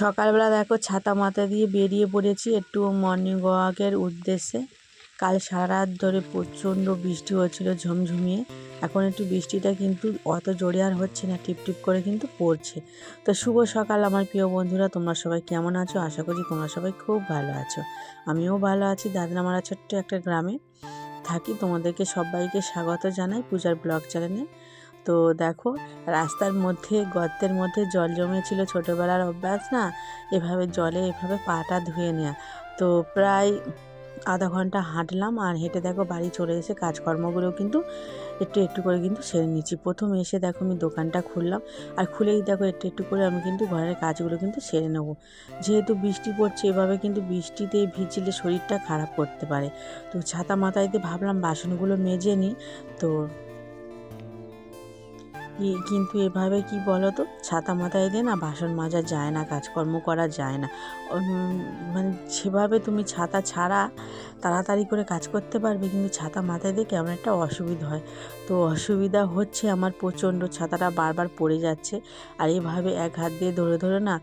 সকালবেলা দেখো ছাতা মাথা দিয়ে বেরিয়ে পড়েছি একটু মর্নিং ওয়াকের উদ্দেশ্যে। কাল সারা রাত ধরে প্রচণ্ড বৃষ্টি হচ্ছিল ঝমঝমিয়ে। এখন একটু বৃষ্টিটা কিন্তু অত জোরে আর হচ্ছে না, টিপ টিপ করে কিন্তু পড়ছে। তো শুভ সকাল আমার প্রিয় বন্ধুরা, তোমরা সবাই কেমন আছো? আশা করছি তোমরা সবাই খুব ভালো আছো। আমিও ভালো আছি। দাদনামারা ছোট্ট একটা গ্রামে থাকি। তোমাদেরকে সবাইকে স্বাগত জানাই পূজার ব্লগ চ্যানেলে তো দেখো, রাস্তার মধ্যে, গর্তের মধ্যে জল জমেছিল ছোটোবেলার অভ্যাস না? এভাবে জলে এভাবে পাটা ধুয়ে নেওয়া তো প্রায় আধা ঘণ্টা হাঁটলাম আর হেঁটে দেখো বাড়ি চলে এসে কাজকর্মগুলো কিন্তু একটু একটু করে কিন্তু সেরে নিচ্ছি প্রথম এসে দেখো আমি দোকানটা খুললাম আর খুলেই দেখো একটু একটু করে আমি কিন্তু ঘরের কাজগুলো কিন্তু সেরে নেব। যেহেতু বৃষ্টি পড়ছে, এভাবে কিন্তু বৃষ্টিতে ভিজলে শরীরটা খারাপ করতে পারে। তো ছাতা মাথায় দিয়ে ভাবলাম বাসনগুলো মেজে নিই। তো কিন্তু এভাবে কি বলো তো ছাতা মাথায় দিয়ে না বাসন মাজা যায় না, কাজকর্ম করা যায় না। মানে সেভাবে তুমি ছাতা ছাড়া তাড়াতাড়ি করে কাজ করতে পারবে, কিন্তু ছাতা মাথায় দিয়ে কেমন একটা অসুবিধা হয়। তো অসুবিধা হচ্ছে আমার প্রচণ্ড ছাতাটা বারবার পড়ে যাচ্ছে। আর এভাবে এক হাত দিয়ে ধরে ধরে না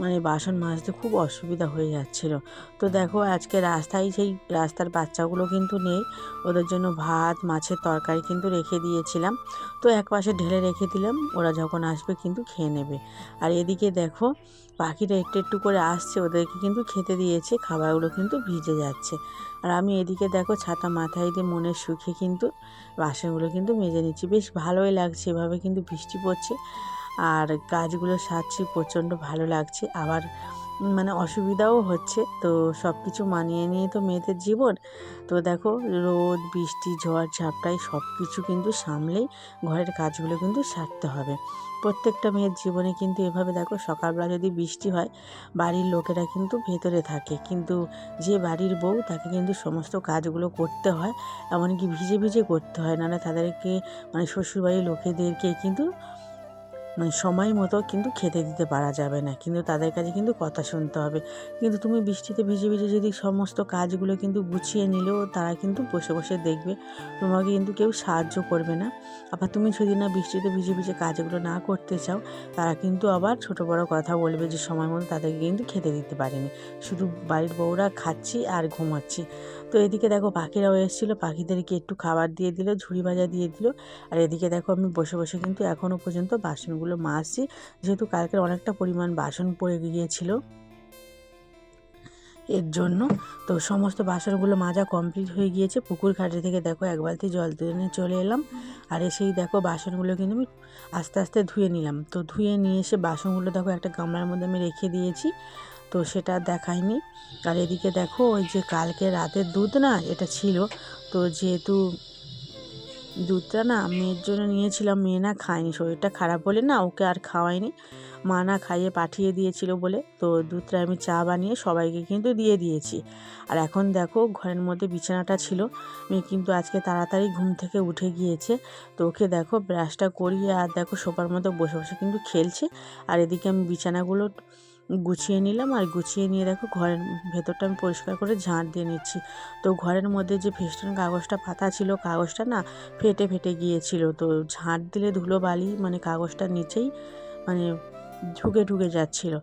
মানে বাসন মাজতে খুব অসুবিধা হয়ে যাচ্ছিল। তো দেখো, আজকে রাস্তায় সেই রাস্তার বাচ্চাগুলো কিন্তু নেই। ওদের জন্য ভাত, মাছের তরকারি কিন্তু রেখে দিয়েছিলাম। তো এক পাশে ঢেলে রেখে দিলাম, ওরা যখন আসবে কিন্তু খেয়ে নেবে। আর এদিকে দেখো, পাখিটা একটু একটু করে আসছে, ওদেরকে কিন্তু খেতে দিয়েছে, খাবারগুলো কিন্তু ভিজে যাচ্ছে। আর আমি এদিকে দেখো, ছাতা মাথায় দিয়ে মনের সুখে কিন্তু বাসনগুলো কিন্তু মেজে নিচ্ছি। বেশ ভালোই লাগছে, এভাবে কিন্তু বৃষ্টি পড়ছে। আর গাছগুলো সারছি প্রচণ্ড ভালো লাগছে। আবার মানে অসুবিধাও হচ্ছে। তো সব কিছু মানিয়ে নিয়ে তো মেয়েদের জীবন। তো দেখো রোদ, বৃষ্টি, ঝড় ঝাপটাই সব কিছু কিন্তু সামলেই ঘরের কাজগুলো কিন্তু সারতে হবে। প্রত্যেকটা মেয়ের জীবনে কিন্তু এভাবে দেখো সকালবেলা যদি বৃষ্টি হয়, বাড়ির লোকেরা কিন্তু ভেতরে থাকে। কিন্তু যে বাড়ির বউ, তাকে কিন্তু সমস্ত কাজগুলো করতে হয়। এমনকি ভিজে ভিজে করতে হয়। নাহলে তাদেরকে মানে শ্বশুরবাড়ির লোকেদেরকে কিন্তু মানে সময় মতো কিন্তু খেতে দিতে পারা যাবে না। কিন্তু তাদের কাছে কিন্তু কথা শুনতে হবে। কিন্তু তুমি বৃষ্টিতে ভিজে ভিজে যদি সমস্ত কাজগুলো কিন্তু গুছিয়ে নিলেও তারা কিন্তু বসে বসে দেখবে, তোমাকে কিন্তু কেউ সাহায্য করবে না। আবার তুমি যদি না বৃষ্টিতে ভিজে ভিজে কাজগুলো না করতে চাও, তারা কিন্তু আবার ছোট বড় কথা বলবে যে, সময় মতো তাদেরকে কিন্তু খেতে দিতে পারেনি। শুধু বাড়ির বউরা খাচ্ছি আর ঘুমাচ্ছি। তো এদিকে দেখো পাখিরাও এসেছিল, পাখিদেরকে একটু খাবার দিয়ে দিল, ঝুড়ি ভাজা দিয়ে দিল। আর এদিকে দেখো আমি বসে বসে কিন্তু এখনও পর্যন্ত বাসনগুলো মাজছি, যেহেতু কালকের অনেকটা পরিমাণ বাসন পড়ে গিয়েছিল এর জন্য। তো সমস্ত বাসনগুলো মাজা কমপ্লিট হয়ে গিয়েছে, পুকুর ঘাটে থেকে দেখো এক বালতি জল তুলে চলে এলাম। আর এসেই দেখো বাসনগুলো কিন্তু আমি আস্তে আস্তে ধুয়ে নিলাম। তো ধুয়ে নিয়ে এসে বাসনগুলো দেখো একটা গামলার মধ্যে আমি রেখে দিয়েছি। তো সেটা আর দেখাইনি আর এদিকে দেখো, ওই যে কালকে রাতের দুধ না, এটা ছিল। তো যেহেতু দুধটা না মেয়ের জন্য নিয়েছিলাম, মেয়ে না খায়নি, শরীরটা খারাপ বলে না ওকে আর খাওয়াইনি মা না খাইয়ে পাঠিয়ে দিয়েছিল বলে, তো দুধটা আমি চা বানিয়ে সবাইকে কিন্তু দিয়ে দিয়েছি। আর এখন দেখো, ঘরের মধ্যে বিছানাটা ছিল। মেয়ে কিন্তু আজকে তাড়াতাড়ি ঘুম থেকে উঠে গিয়েছে। তো ওকে দেখো, ব্রাশটা করিয়ে আর দেখো সোফার মধ্যে বসে বসে কিন্তু খেলছে। আর এদিকে আমি বিছানাগুলো গুছিয়ে নিলাম আর গুছিয়ে নিয়ে দেখো ঘরের ভেতরটা আমি পরিষ্কার করে ঝাঁট দিয়ে নিচ্ছি। তো ঘরের মধ্যে যে ফেস্টুন কাগজটা পাতা ছিল, কাগজটা না ফেটে ফেটে গিয়েছিল। তো ঝাঁট দিলে ধুলো বালি মানে কাগজটার নিচেই মানে ঢুকে ঢুকে যাচ্ছিল।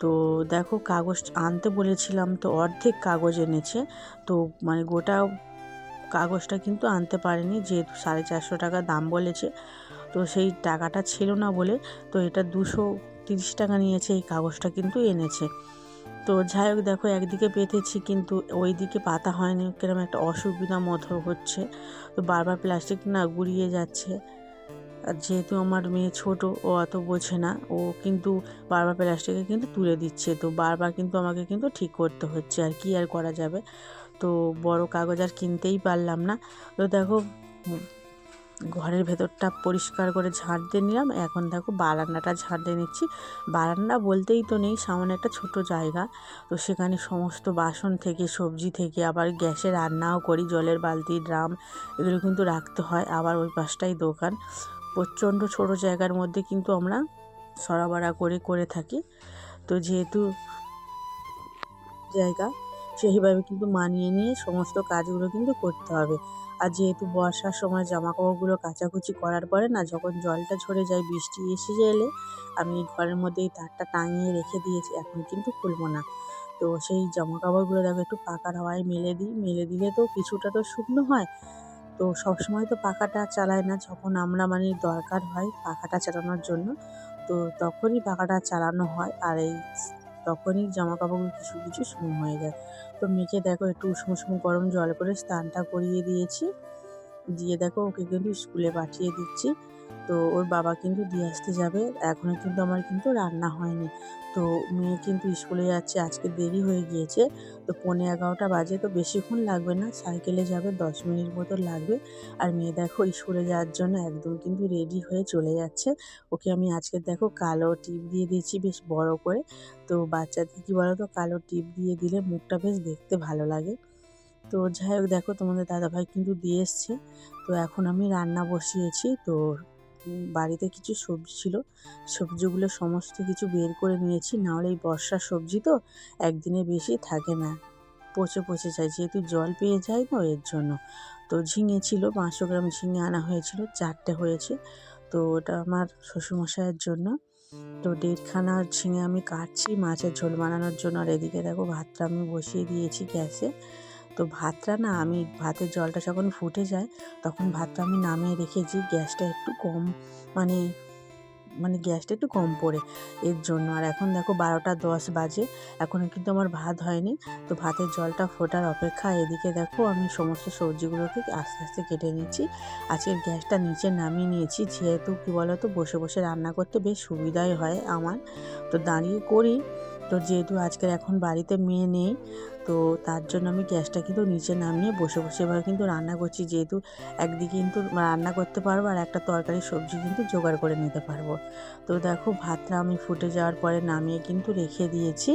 তো দেখো কাগজ আনতে বলেছিলাম তো অর্ধেক কাগজ এনেছে। তো মানে গোটা কাগজটা কিন্তু আনতে পারেনি যেহেতু সাড়ে চারশো টাকা দাম বলেছে। তো সেই টাকাটা ছিল না বলে তো এটা দুশো তিরিশ টাকা নিয়েছে, এই কাগজটা কিন্তু এনেছে। তো যাই হোক, দেখো একদিকে পেতেছি কিন্তু ওই দিকে পাতা হয়নি কীরকম একটা অসুবিধা মতো হচ্ছে। তো বারবার প্লাস্টিক না গুড়িয়ে যাচ্ছে। আর যেহেতু আমার মেয়ে ছোট, ও অত বোঝে না, ও কিন্তু বারবার প্লাস্টিকে কিন্তু তুলে দিচ্ছে। তো বারবার কিন্তু আমাকে কিন্তু ঠিক করতে হচ্ছে, আর কি আর করা যাবে? তো বড় কাগজ আর কিনতেই পারলাম না। তো দেখো ঘরের ভেতরটা পরিষ্কার করে ঝাঁট দিয়ে নিলাম। এখন দেখো বারান্দাটা ঝাঁট দিয়ে নিচ্ছি। বারান্দা বলতেই তো নেই, সামনে একটা ছোট জায়গা। তো সেখানে সমস্ত বাসন থেকে, সবজি থেকে, আবার গ্যাসে রান্নাও করি, জলের বালতি, ড্রাম, এগুলো কিন্তু রাখতে হয়। আবার ওই পাশটাই দোকান। প্রচণ্ড ছোট জায়গার মধ্যে কিন্তু আমরা সরাবরা করে করে থাকি। তো যেহেতু জায়গা সেইভাবে কিন্তু মানিয়ে নিয়ে সমস্ত কাজগুলো কিন্তু করতে হবে। আর যেহেতু বর্ষার সময় জামা কাপড়গুলো কাচাকুচি করার পরে না যখন জলটা ঝরে যায়, বৃষ্টি এসে এলে আমি ঘরের মধ্যে এই তারটা টাঙিয়ে রেখে দিয়েছি, এখন কিন্তু খুলবো না। তো সেই জামা কাপড়গুলো দেখো একটু পাকার হাওয়ায় মেলে দিই, মেলে দিলে তো কিছুটা তো শুকনো হয়। তো সবসময় তো পাখাটা চালায় না, যখন আমরা মানে দরকার হয় পাখাটা চালানোর জন্য, তো তখনই পাখাটা চালানো হয়। আর এই তখনই জামা কাপড়গুলো কিছু কিছু শুকনো হয়ে যায়। তো মেখে দেখো একটু উষ্ণ উষ্ণ গরম জল করে স্নানটা করিয়ে দিয়েছি। দিয়ে দেখো ওকে কিন্তু স্কুলে পাঠিয়ে দিচ্ছি। তো ওর বাবা কিন্তু দিয়ে আসতে যাবে। এখনও কিন্তু আমার কিন্তু রান্না হয়নি। তো মেয়ে কিন্তু স্কুলে যাচ্ছে, আজকে দেরি হয়ে গিয়েছে। তো পৌনে এগারোটা বাজে, তো বেশিক্ষণ লাগবে না। সাইকেলে যাবে, দশ মিনিট মতো লাগবে। আর মেয়ে দেখো, স্কুলে যাওয়ার জন্য একদম কিন্তু রেডি হয়ে চলে যাচ্ছে। ওকে আমি আজকে দেখো কালো টিপ দিয়ে দিয়েছি বেশ বড় করে। তো বাচ্চাদের কী বলো তো কালো টিপ দিয়ে দিলে মুখটা বেশ দেখতে ভালো লাগে। তো যাই হোক, দেখো তোমাদের দাদাভাই কিন্তু দিয়ে এসছে। তো এখন আমি রান্না বসিয়েছি। তো বাড়িতে কিছু সবজি ছিল, সবজিগুলো সমস্ত কিছু বের করে নিয়েছি। নাহলে এই বর্ষার সবজি তো একদিনে বেশি থাকে না। পচে পচে যায়, যেহেতু জল পেয়ে যায় তো এর জন্য। তো ঝিঙে ছিল, পাঁচশো গ্রাম ঝিঙে আনা হয়েছিল, চারটে হয়েছে। তো ওটা আমার শ্বশুরমশাইয়ের জন্য। তো দেড়খানা ঝিঙে আমি কাটছি, মাছের ঝোল বানানোর জন্য। আর এদিকে দেখো, ভাতটা আমি বসিয়ে দিয়েছি গ্যাসে। তো ভাতটা না আমি ভাতের জলটা যখন ফুটে যায়, তখন ভাতটা আমি নামিয়ে রেখেছি গ্যাসটা একটু কম মানে মানে গ্যাসটা একটু কম পড়ে এর জন্য। আর এখন দেখো বারোটা দশ বাজে এখনও কিন্তু আমার ভাত হয়নি। তো ভাতের জলটা ফোটার অপেক্ষা এদিকে দেখো আমি সমস্ত সবজিগুলোকে আস্তে আস্তে কেটে নিচ্ছি। আজকে গ্যাসটা নিচে নামিয়ে নিয়েছি, যেহেতু কী বলো তো বসে বসে রান্না করতে বেশ সুবিধাই হয় আমার। তো দাঁড়িয়ে করি। তো যেহেতু আজকের এখন বাড়িতে মেয়ে নেই, তো তার জন্য আমি গ্যাসটা কিন্তু নিচে নামিয়ে বসে বসে এবার কিন্তু রান্না করছি, যেহেতু একদিকে কিন্তু রান্না করতে পারব আর একটা তরকারি সবজি কিন্তু জোগাড় করে নিতে পারব। তো দেখো ভাতটা আমি ফুটে যাওয়ার পরে নামিয়ে কিন্তু রেখে দিয়েছি,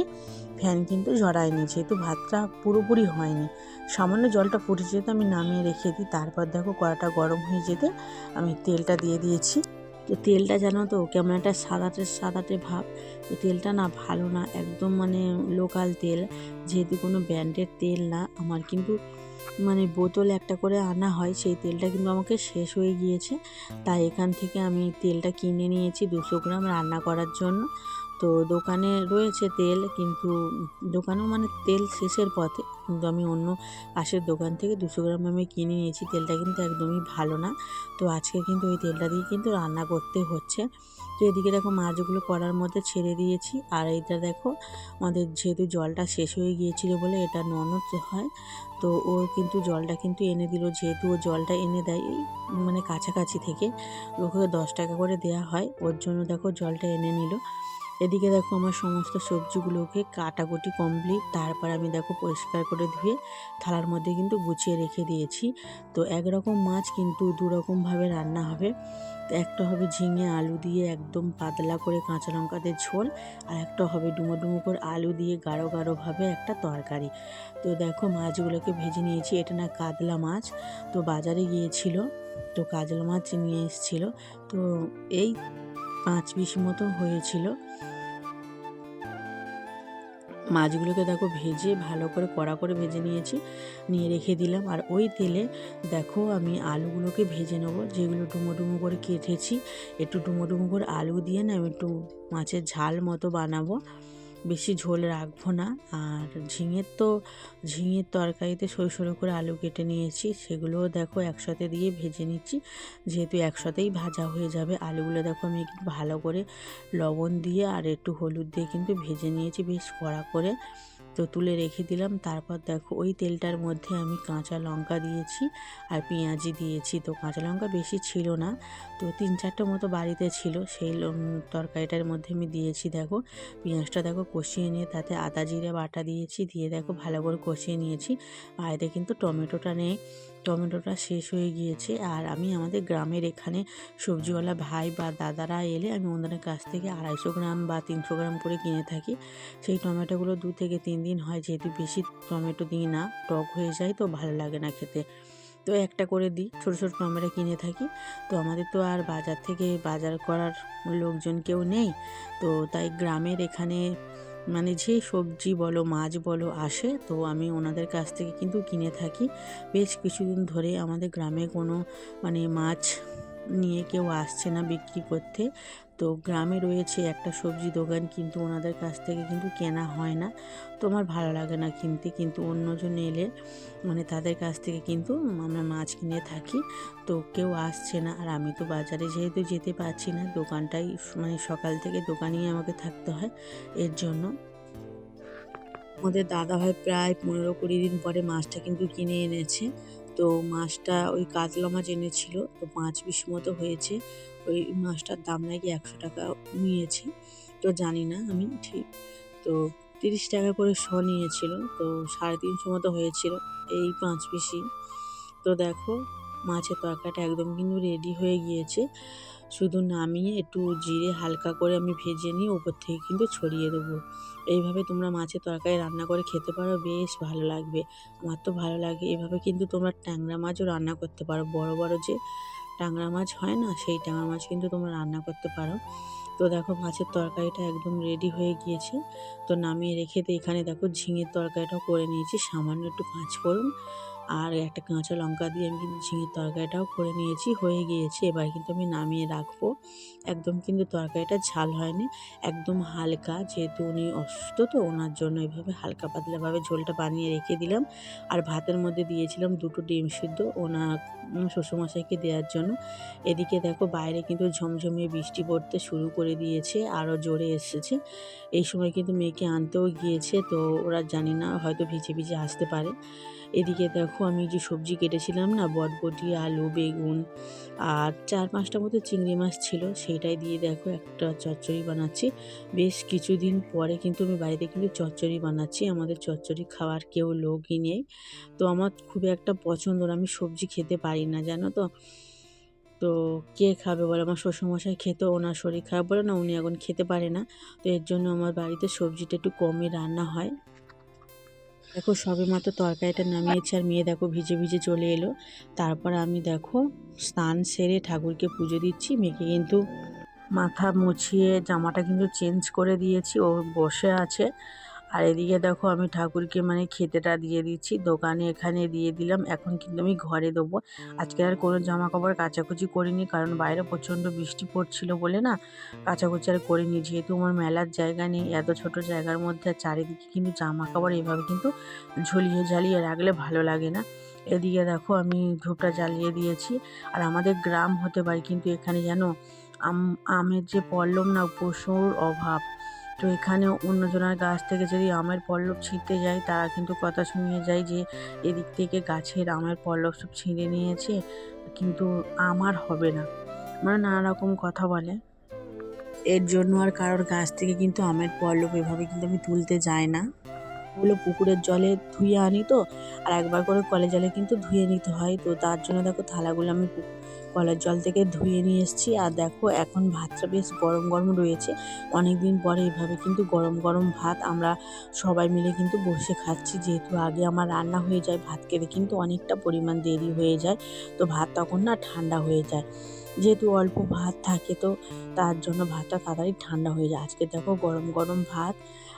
ফ্যান কিন্তু জড়ায়নি যেহেতু ভাতটা পুরোপুরি হয়নি। সামান্য জলটা ফুটে যেতে আমি নামিয়ে রেখে দিই, তারপর দেখো কড়াটা গরম হয়ে যেতে আমি তেলটা দিয়ে দিয়েছি। তো তেলটা জানো তো কেমন একটা সাদাটে সাদাটে ভাব। তো তেলটা না ভালো না, একদম মানে লোকাল তেল। যেহেতু কোনো ব্র্যান্ডের তেল না, আমার কিন্তু মানে বোতল একটা করে আনা হয়, সেই তেলটা কিন্তু আমাকে শেষ হয়ে গিয়েছে। তাই এখান থেকে আমি তেলটা কিনে নিয়েছি দুশো গ্রাম রান্না করার জন্য। তো দোকানে রয়েছে তেল, কিন্তু দোকানেও মানে তেল শেষের পথে। কিন্তু আমি অন্য পাশের দোকান থেকে দুশো গ্রাম আমি কিনে নিয়েছি, তেলটা কিন্তু একদমই ভালো না। তো আজকে কিন্তু ওই তেলটা দিয়ে কিন্তু রান্না করতে হচ্ছে। তো এদিকে দেখো মাছগুলো কড়ার মধ্যে ছেড়ে দিয়েছি। আর এইটা দেখো, আমাদের যেহেতু জলটা শেষ হয়ে গিয়েছিল বলে এটা ননদ হয়, তো ও কিন্তু জলটা কিন্তু এনে দিল। যেহেতু ও জলটা এনে দেয় মানে কাছাকাছি থেকে, ওকে দশ টাকা করে দেয়া হয়। ওর জন্য দেখো জলটা এনে নিল। এদিকে দেখো আমার সমস্ত সবজিগুলোকে কাটাকুটি কমপ্লিট তারপর আমি দেখো পরিষ্কার করে ধুয়ে থালার মধ্যে কিন্তু গুছিয়ে রেখে দিয়েছি। তো একরকম মাছ কিন্তু দুরকমভাবে রান্না হবে। একটা হবে ঝিঙে আলু দিয়ে একদম পাতলা করে কাঁচা লঙ্কা দিয়ে ঝোল, আর একটা হবে ডুমো ডুমো করে আলু দিয়ে গাঢ় গাঢ়ভাবে একটা তরকারি। তো দেখো মাছগুলোকে ভেজে নিয়েছি, এটা না কাতলা মাছ, তো বাজারে গিয়েছিল, তো কাজলা মাছ নিয়ে এসেছিল। তো এই পাঁচ পিস মতো হয়েছিল। মাছগুলোকে দেখো ভেজে ভালো করে কড়া করে ভেজে নিয়েছি, নিয়ে রেখে দিলাম। আর ওই তেলে দেখো আমি আলুগুলোকে ভেজে নেব, যেগুলো ডুমো ডুমো করে কেটেছি। একটু ডুমো ডুমো করে আলু দিয়ে না আমি একটু মাছের ঝাল মতো বানাবো। বেশি ঝোল রাখব না। আর ঝিঙের তো, ঝিঙের তরকারিতে সরু সরু করে আলু কেটে নিয়েছি, সেগুলোও দেখো একসাথে দিয়ে ভেজে নিচ্ছি। যেহেতু একসাথেই ভাজা হয়ে যাবে, আলুগুলো দেখো আমি একটু ভালো করে লবণ দিয়ে আর একটু হলুদ দিয়ে কিন্তু ভেজে নিয়েছি বেশ কড়া করে। তো তুলে রেখে দিলাম। তারপর দেখো, ওই তেলটার মধ্যে আমি কাঁচা লঙ্কা দিয়েছি আর পেঁয়াজি দিয়েছি। তো কাঁচা লঙ্কা বেশি ছিল না, তো তিন চারটে মতো বাড়িতে ছিল। সেই তরকারিটার মধ্যে আমি দিয়েছি দেখো, পেঁয়াজটা দেখো কষিয়ে নিয়ে তাতে আদা, জিরে, বাটা দিয়েছি। দিয়ে দেখো ভালো করে কষিয়ে নিয়েছি। বাড়িতে কিন্তু টমেটোটা নেই। টমেটোটা শেষ হয়ে গিয়েছে আর আমি আমাদের গ্রামের এখানে সবজিওয়ালা ভাই বা দাদারা এলে আমি ওনাদের কাছ থেকে আড়াইশো গ্রাম বা তিনশো গ্রাম করে কিনে থাকি। সেই টমেটোগুলো দু থেকে তিন দিন হয়, যেহেতু বেশি টমেটো দিই না, টক হয়ে যায় তো ভালো লাগে না খেতে। তো একটা করে দিই, ছোটো ছোটো টমেটো কিনে থাকি। তো আমাদের তো আর বাজার থেকে বাজার করার লোকজন কেউ নেই। তো তাই গ্রামের এখানে মানে যে সবজি বলো, মাছ বলো আসে, তো আমি ওনাদের কাছ থেকে কিন্তু কিনে থাকি। বেশ কিছুদিন ধরে আমাদের গ্রামে কোনো মানে মাছ নিয়ে কেউ আসছে না বিক্রি করতে। তো গ্রামে রয়েছে একটা সবজি দোকান, কিন্তু ওনাদের কাছ থেকে কিন্তু কেনা হয় না। তো আমার ভালো লাগে না কিনতে, কিন্তু অন্যজন এলে মানে তাদের কাছ থেকে কিন্তু আমরা মাছ কিনে থাকি। তো কেউ আসছে না, আর আমি তো বাজারে যেহেতু যেতে পারছি না, দোকানটাই মানে সকাল থেকে দোকানেই আমাকে থাকতে হয় এর জন্য। আমাদের দাদা ভাই প্রায় পনেরো কুড়ি দিন পরে মাছটা কিন্তু কিনে এনেছে। তো মাছটা ওই কাতলা মাছ এনেছিল, তো পাঁচ পিস মতো হয়েছে। ওই মাছটার দাম নাকি একশো টাকা নিয়েছে, তো জানি না আমি ঠিক। তো তিরিশ টাকা করে শ নিয়েছিল, তো সাড়ে তিনশো মতো হয়েছিল এই পাঁচ পিসই। তো দেখো মাছের তরকারিটা একদম কিন্তু রেডি হয়ে গিয়েছে। শুধু নামিয়ে একটু জিরে হালকা করে আমি ভেজে নিয়ে উপর থেকে কিন্তু ছড়িয়ে দেবো। এইভাবে তোমরা মাছের তরকারি রান্না করে খেতে পারো, বেশ ভালো লাগবে। আমার তো ভালো লাগে। এভাবে কিন্তু তোমরা ট্যাংরা মাছও রান্না করতে পারো। বড় বড় যে ট্যাংরা মাছ হয় না, সেই ট্যাংরা মাছ কিন্তু তোমরা রান্না করতে পারো। তো দেখো মাছের তরকারিটা একদম রেডি হয়ে গিয়েছে। তো নামিয়ে রেখে তো এখানে দেখো ঝিঙের তরকারিটাও করে নিয়েছি। সামান্য একটু পাঁচ ফোড়ন আর একটা কাঁচা লঙ্কা দিয়ে আমি কিন্তু ঝিঙের তরকারিটাও করে নিয়েছি, হয়ে গিয়েছে। এবার কিন্তু আমি নামিয়ে রাখব। একদম কিন্তু তরকারিটা ঝাল হয়নি, একদম হালকা। যেহেতু উনি অসুস্থ, তো ওনার জন্য এভাবে হালকা পাতলাভাবে ঝোলটা বানিয়ে রেখে দিলাম। আর ভাতের মধ্যে দিয়েছিলাম দুটো ডিম সিদ্ধ ওনার শ্বশুরমশাইকে দেওয়ার জন্য। এদিকে দেখো বাইরে কিন্তু ঝমঝমিয়ে বৃষ্টি পড়তে শুরু করে দিয়েছে, আরও জোরে এসেছে। এই সময় কিন্তু মেয়েকে আনতেও গিয়েছে, তো ওরা জানি না, হয়তো ভিজে ভিজে আসতে পারে। এদিকে দেখো আমি যে সবজি কেটেছিলাম না, বটবটি, আলু, বেগুন আর চার পাঁচটা মতো চিংড়ি মাছ ছিল, সেইটাই দিয়ে দেখো একটা চচ্চড়ি বানাচ্ছি। বেশ কিছুদিন পরে কিন্তু আমি বাড়িতে কিন্তু চচ্চড়ি বানাচ্ছি, আমাদের চচ্চড়ি খাওয়ার কেউ লোকই নেই। তো আমার খুব একটা পছন্দ আমি সবজি খেতে পারি না, জানো তো? তো কে খাবে বলে? আমার শ্বশুরমশাই খেতে ওনার শরীর খারাপ বলে না, উনি এখন খেতে পারে না। তো এর জন্য আমার বাড়িতে সবজিটা একটু কমই রান্না হয়। দেখো সবে মাত্র তরকারিটা নামিয়েছে আর মেয়ে দেখো ভিজে ভিজে চলে এলো। তারপর আমি দেখো স্নান সেরে ঠাকুরকে পুজো দিচ্ছি। মেয়েকে কিন্তু মাথা মুছিয়ে জামাটা কিন্তু চেঞ্জ করে দিয়েছি। ও বসে আছে। আর এদিকে দেখো আমি ঠাকুরকে মানে খেতেটা দিয়ে দিচ্ছি, দোকানে এখানে দিয়ে দিলাম, এখন কিন্তু আমি ঘরে দেবো। আজকে আর কোনো জামা কাপড় কাচাকুচি করিনি, কারণ বাইরে প্রচণ্ড বৃষ্টি পড়ছিল বলে না কাচাকুচি আর করিনি। যেহেতু আমার মেলার জায়গা নেই, এত ছোট জায়গার মধ্যে চারিদিকে কিন্তু জামা কাপড় এভাবে কিন্তু ঝুলিয়ে ঝালিয়ে রাখলে ভালো লাগে না। এদিকে দেখো আমি ধূপটা জ্বালিয়ে দিয়েছি, আর আমাদের গ্রাম হতে পারে কিন্তু এখানে যেন আম, আমের যে পল্লব না পশুর অভাব। তো এখানে অন্যজনের গাছ থেকে যদি আমের পল্লব ছিঁড়তে যায়, তারা কিন্তু কথা শুনিয়ে যায় যে, এদিক থেকে গাছের আমের পল্লব সব ছিঁড়ে নিয়েছে, কিন্তু আমার হবে না। মানে নানা রকম কথা বলে। এর জন্য আর কারোর গাছ থেকে কিন্তু আমের পল্লব এভাবে কিন্তু আমি তুলতে যাই না। ওগুলো পুকুরের জলে ধুয়ে আনি তো, আর একবার করে কলের জলে কিন্তু ধুয়ে নিতে হয়। তো তার জন্য দেখো থালাগুলো আমি কলের জল থেকে ধুয়ে নিয়ে এসেছি। আর দেখো এখন ভাতটা বেশ গরম গরম রয়েছে। অনেক দিন পরে এভাবে কিন্তু গরম গরম ভাত আমরা সবাই মিলে কিন্তু বসে খাচ্ছি। যেহেতু আগে আমার রান্না হয়ে যায়, ভাত খেতে কিন্তু অনেকটা পরিমাণ দেরি হয়ে যায়। তো ভাত তখন না ঠান্ডা হয়ে যায়। যেহেতু অল্প ভাত থাকে তো তার জন্য ভাতটা তাড়াতাড়ি ঠান্ডা হয়ে যায়। আজকে দেখো গরম গরম ভাত।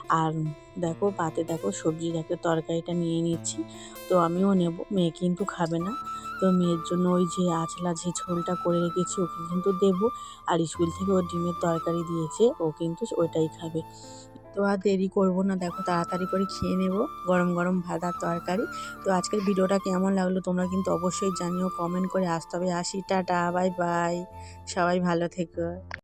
আর দেখো, পাতে দেখো সবজি দেখো তরকারিটা নিয়ে নিচ্ছি। তো আমিও নেব, মেয়ে কিন্তু খাবে না। তো মেয়ের জন্য ওই যে আঁচলা, যে ঝোলটা করে রেখেছি, ওকে কিন্তু দেবো। আর স্কুল থেকে ও ডিমের তরকারি দিয়েছে, ও কিন্তু ওইটাই খাবে। তো আর দেরি করব না, দেখো তাড়াতাড়ি করে খেয়ে নেব গরম গরম ভাত আর তরকারি। তো আজকের ভিডিওটা কেমন লাগল তোমরা কিন্তু অবশ্যই জানিও কমেন্ট করে আসতে হবে। আসি, টাটা, বাই বাই। সবাই ভালো থেকো।